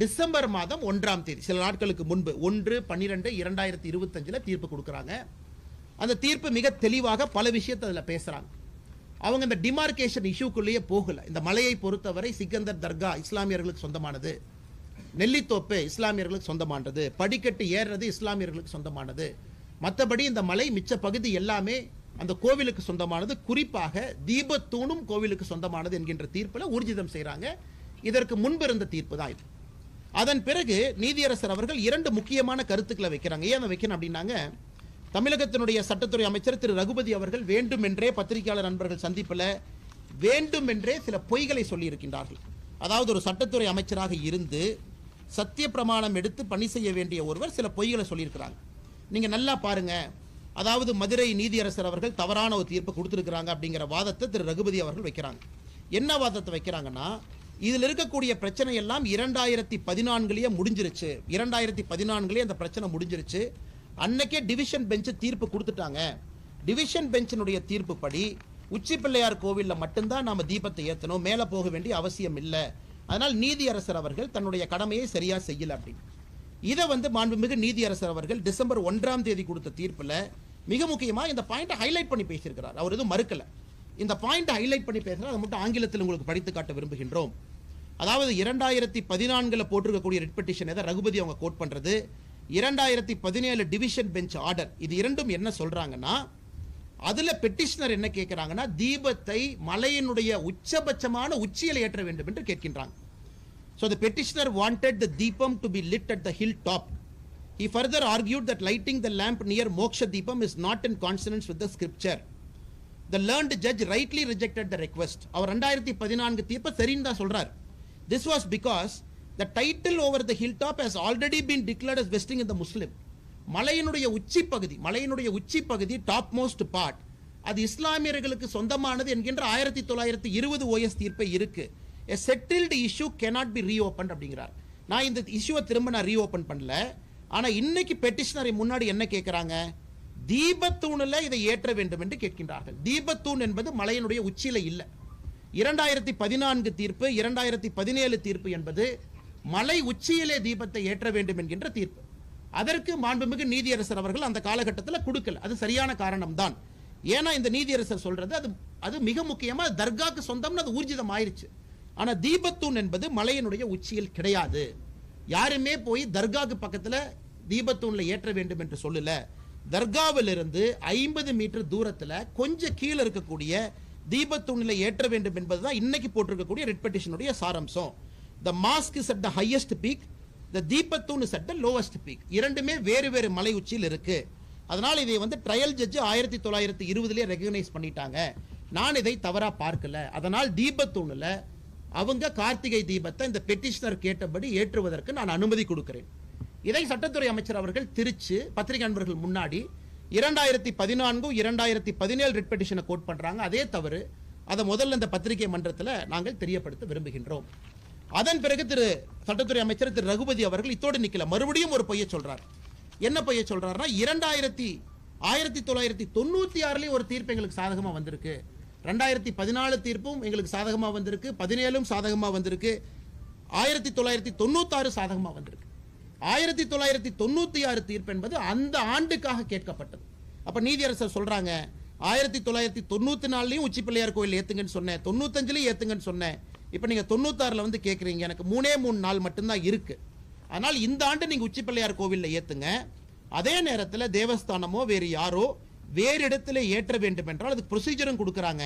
December மாதம் ஒன்றாம் தேதி சில நாட்களுக்கு முன்பு ஒன்று பன்னிரெண்டு இரண்டாயிரத்தி இருபத்தஞ்சில் தீர்ப்பு கொடுக்குறாங்க. அந்த தீர்ப்பு மிக தெளிவாக பல விஷயத்தை அதில் பேசுகிறாங்க அவங்க இந்த டிமார்கேஷன் இஷ்யூக்குள்ளேயே போகல. இந்த மலையை பொறுத்தவரை சிக்கந்தர் தர்கா இஸ்லாமியர்களுக்கு சொந்தமானது. நெல்லித்தோப்பு இஸ்லாமியர்களுக்கு சொந்தமானது. படிக்கட்டு ஏறுறது இஸ்லாமியர்களுக்கு சொந்தமானது. மற்றபடி இந்த மலை மிச்ச பகுதி எல்லாமே அந்த கோவிலுக்கு சொந்தமானது. குறிப்பாக தீபத்தூணும் கோவிலுக்கு சொந்தமானது என்கின்ற தீர்ப்பில் ஊர்ஜிதம் செய்கிறாங்க இதற்கு முன்பு இருந்த தீர்ப்பு தான் இது. அதன் பிறகு நீதியரசர் அவர்கள் இரண்டு முக்கியமான கருத்துக்களை வைக்கிறாங்க. ஏன் அதை வைக்கணும் அப்படின்னாங்க தமிழகத்தினுடைய சட்டத்துறை அமைச்சர் திரு. ரகுபதி அவர்கள் வேண்டுமென்றே பத்திரிகையாளர் நண்பர்கள் சந்திப்பில் வேண்டுமென்றே சில பொய்களை சொல்லியிருக்கின்றார்கள். அதாவது ஒரு சட்டத்துறை அமைச்சராக இருந்து சத்திய பிரமாணம் எடுத்து பணி செய்ய வேண்டிய ஒருவர் சில பொய்களை சொல்லியிருக்கிறாங்க. நீங்கள் நல்லா பாருங்க. அதாவது மதுரை நீதியரசர் அவர்கள் தவறான ஒரு தீர்ப்பு கொடுத்துருக்குறாங்க அப்படிங்கிற வாதத்தை திரு. ரகுபதி அவர்கள் வைக்கிறாங்க. என்ன வாதத்தை வைக்கிறாங்கன்னா இதில் இருக்கக்கூடிய பிரச்சனை எல்லாம் இரண்டாயிரத்தி பதினான்குலேயே முடிஞ்சிருச்சு. இரண்டாயிரத்தி பதினான்குலேயே அந்த பிரச்சனை முடிஞ்சிருச்சு. அன்னைக்கே டிவிஷன் பெஞ்சு தீர்ப்பு கொடுத்துட்டாங்க. டிவிஷன் பெஞ்சினுடைய தீர்ப்பு படி உச்சி பிள்ளையார் கோவில்ல மட்டும்தான் நாம் தீபத்தை ஏற்றணும் மேலே போக வேண்டிய அவசியம் இல்லை. அதனால் நீதியரசர் அவர்கள் தன்னுடைய கடமையை சரியாக செய்யலை அப்படின்னு. இதை வந்து மாண்புமிகு நீதியரசர் அவர்கள் டிசம்பர் ஒன்றாம் தேதி கொடுத்த தீர்ப்பில் மிக முக்கியமாக இந்த பாயிண்ட்டை ஹைலைட் பண்ணி பேசியிருக்கிறார். அவர் எதுவும் மறுக்கல. இந்த பாயிண்ட்டை ஹைலைட் பண்ணி பேசுகிறேன் அதை மட்டும் ஆங்கிலத்தில் உங்களுக்கு படித்து காட்ட விரும்புகின்றோம். அதாவது இரண்டாயிரத்தி பதினான்கில் போட்டிருக்கக்கூடிய ரிட் பெட்டிஷன் எதை ரகுபதி அவங்க கோட் பண்ணுறது இரண்டாயிரத்தி பதினேழு டிவிஷன் பெஞ்ச் ஆர்டர் இது இரண்டும் என்ன சொல்கிறாங்கன்னா அதில் பெட்டிஷனர் என்ன கேட்குறாங்கன்னா தீபத்தை மலையினுடைய உச்சபட்சமான உச்சியில் ஏற்ற வேண்டும் என்று கேட்கின்றாங்க. So the petitioner wanted the deepam to be lit at the hill top He further argued that lighting the lamp near Moksha Deepam is not in consonance with the scripture. The learned judge rightly rejected the request அவர் ரெண்டாயிரத்தி பதினான்கு தீர்ப்பை சரின்னு தான் சொல்றார். This was because the title over the hill top has already been declared as vesting in the Muslim மலையினுடைய உச்சி பகுதி மலையினுடைய உச்சி பகுதி டாப் மோஸ்ட் பார்ட் அது இஸ்லாமியர்களுக்கு சொந்தமானது என்கின்ற ஆயிரத்தி தொள்ளாயிரத்தி இருபது ஓஎஸ் தீர்ப்பை இருக்கு. A settled issue cannot be reopen அப்படிங்கிறார். நான் இந்த இஷ்யூவை திரும்ப நான் ரீஓபன் பண்ணல. ஆனால் இன்னைக்கு பெட்டிஷனரை முன்னாடி என்ன கேட்குறாங்க தீபத்தூணில் இதை ஏற்ற வேண்டும் என்று கேட்கின்றார்கள். தீபத்தூண் என்பது மலையினுடைய உச்சியில இல்லை. இரண்டாயிரத்தி பதினான்கு தீர்ப்பு இரண்டாயிரத்தி பதினேழு தீர்ப்பு என்பது மலை உச்சியிலே தீபத்தை ஏற்ற வேண்டும் என்கின்ற தீர்ப்பு. அதற்கு மாண்புமிகு நீதியரசர் அவர்கள் அந்த காலகட்டத்தில் கொடுக்கல. அது சரியான காரணம் தான் ஏன்னா இந்த நீதியரசர் சொல்றது அது அது மிக முக்கியமா தர்காக்கு சொந்தம்னு அது ஊர்ஜிதம் ஆயிருச்சு. ஆனா தீபத்தூண் என்பது மலையினுடைய உச்சியில் கிடையாது. யாருமே போய் தர்காக்கு பக்கத்துல தீபத்தூண்ல ஏற்ற வேண்டும் என்று சொல்லல. தர்காவிலிருந்து ஐம்பது மீட்டர் தூரத்தில் கொஞ்சம் கீழே இருக்கக்கூடிய தீபத்தூணில் ஏற்ற வேண்டும் என்பது தான் இன்னைக்கு போட்டிருக்கக்கூடிய red பெட்டிஷனுடைய the mosque is at the highest peak the deepathoon is at the lowest peak இரண்டுமே வேறு வேறு மலை உச்சியில் இருக்கு. அதனால் இதை வந்து ட்ரையல் ஜட்ஜ் ஆயிரத்தி தொள்ளாயிரத்தி இருபதுலேயே ரெகக்னைஸ் பண்ணிட்டாங்க. நான் இதை தவறாக பார்க்கல. அதனால் தீபத்தூணில் அவங்க கார்த்திகை தீபத்தை இந்த பெட்டிஷனர் கேட்டபடி ஏற்றுவதற்கு நான் அனுமதி கொடுக்கிறேன். இதை சட்டத்துறை அமைச்சர் அவர்கள் திருச்சு பத்திரிகை நண்பர்கள் முன்னாடி இரண்டாயிரத்தி பதினான்கும் இரண்டாயிரத்தி பதினேழு ரிட் பெட்டிஷனை கோட் பண்ணுறாங்க அதே தவறு. அதை முதல்ல இந்த பத்திரிகை மன்றத்தில் நாங்கள் தெரியப்படுத்த விரும்புகின்றோம். அதன் பிறகு திரு சட்டத்துறை அமைச்சர் திரு ரகுபதி அவர்கள் இத்தோடு நிற்கல மறுபடியும் ஒரு பொய்யை சொல்றார். என்ன பொய்யை சொல்றாருன்னா இரண்டாயிரத்தி ஆயிரத்தி தொள்ளாயிரத்தி தொண்ணூற்றி ஆறுலேயும் ஒரு தீர்ப்பு எங்களுக்கு சாதகமாக வந்திருக்கு. ரெண்டாயிரத்தி பதினாலு தீர்ப்பும் எங்களுக்கு சாதகமாக வந்திருக்கு. பதினேழும் சாதகமாக வந்திருக்கு. ஆயிரத்தி தொள்ளாயிரத்தி தொண்ணூத்தாறு சாதகமாக வந்திருக்கு. ஆயிரத்தி தொள்ளாயிரத்தி தொண்ணூத்தி ஆறு தீர்ப்பு என்பது அந்த ஆண்டுக்காக கேட்கப்பட்டது. அப்ப நீதியரசர் சொல்றாங்க ஆயிரத்தி தொள்ளாயிரத்தி தொண்ணூத்தி நாலுலயும் உச்சி பிள்ளையார் கோயில் ஏத்துங்கன்னு சொன்னேன் தொண்ணூத்தஞ்சுலயும் ஏத்துங்கன்னு சொன்னேன். இப்ப நீங்க தொண்ணூத்தாறுல வந்து கேக்குறீங்க எனக்கு மூணே மூணு நாள் மட்டும்தான் இருக்கு. அதனால் இந்த ஆண்டு நீங்க உச்சி பிள்ளையார் கோவில்ல ஏத்துங்க. அதே நேரத்தில் தேவஸ்தானமோ வேறு யாரோ வேறு இடத்துல ஏற்ற வேண்டும் என்றால் அதுக்கு ப்ரொசீஜரும் கொடுக்குறாங்க.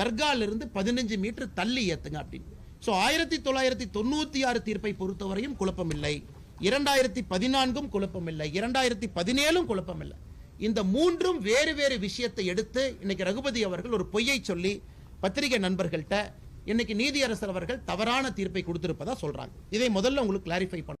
தர்காலிருந்து பதினஞ்சு மீட்டர் தள்ளி ஏற்றுங்க அப்படின்னு. ஸோ ஆயிரத்தி தொள்ளாயிரத்தி தொண்ணூற்றி ஆறு தீர்ப்பை பொறுத்தவரையும் குழப்பமில்லை. இரண்டாயிரத்தி பதினான்கும் குழப்பமில்லை. இரண்டாயிரத்தி பதினேழும் குழப்பமில்லை. இந்த மூன்றும் வேறு வேறு விஷயத்தை எடுத்து இன்னைக்கு ரகுபதி அவர்கள் ஒரு பொய்யை சொல்லி பத்திரிகை நண்பர்கள்ட்ட இன்னைக்கு நீதியரசர் அவர்கள் தவறான தீர்ப்பை கொடுத்திருப்பதா சொல்றாங்க. இதை முதல்ல உங்களுக்கு கிளாரிஃபை பண்ண